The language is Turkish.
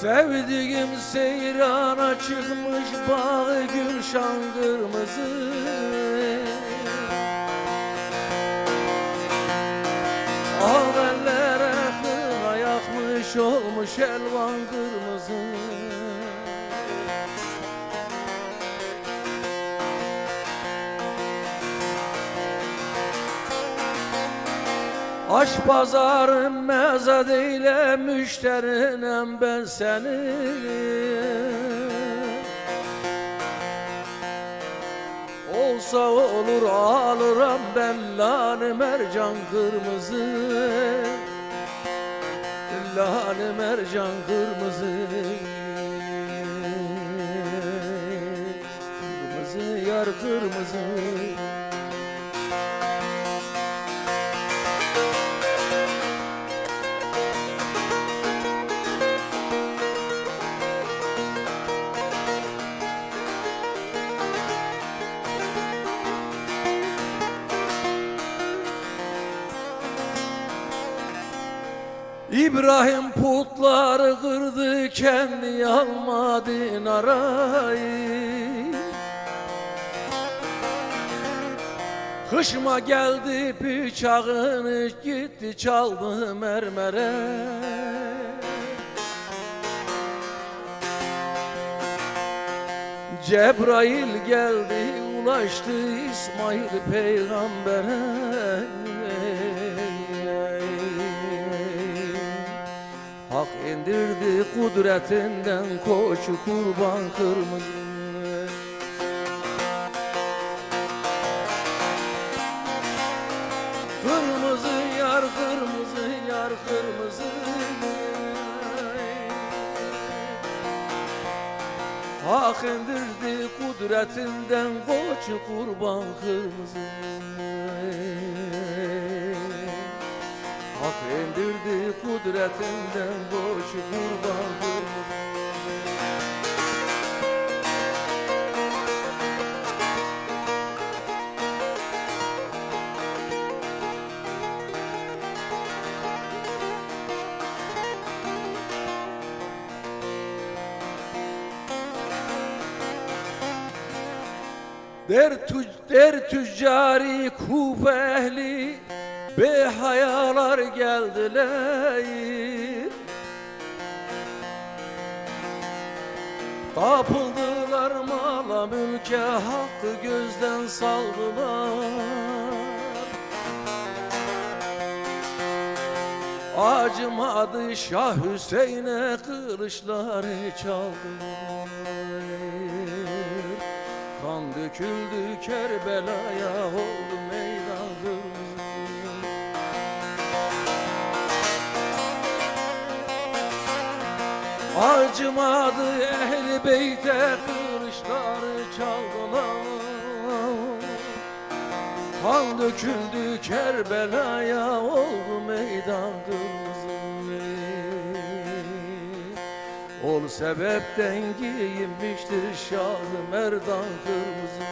Sevdiğim seyrana çıkmış bağı gülşan kırmızı. Ağellere kına yakmış olmuş elvan kırmızı Aş pazarın mezat eyle müşterinem ben seni Olsa olur alırım ben lani mercan kırmızı. Lani mercan kırmızı. Kırmızı yar kırmızı İbrahim putları kırdı kendi almadı narayı. Kışma geldi bıçağını gitti çaldı mermere. Cebrail geldi ulaştı İsmail peygambere Hak indirdi kudretinden koçu kurban kırmızı. Kırmızı yar kırmızı yar kırmızı Hak indirdi kudretinden koçu kurban kırmızı Hak indirdi kudretinden koçu kurban kırmızı Der, tü, der tüccari kuf ehli Be hayalar geldiler Kapıldılar mala mülke hakkı gözden saldılar. Acımadı Şah Hüseyin'e kılıçları çaldılar. Kan döküldü Kerbela'ya oldu meydan Acımadı ehli beyte kılıçları çaldılar. Kan döküldü Kerbela'ya oldu meydan kırmızı Ol sebepten giyinmiştir Şah Merdan kırmızı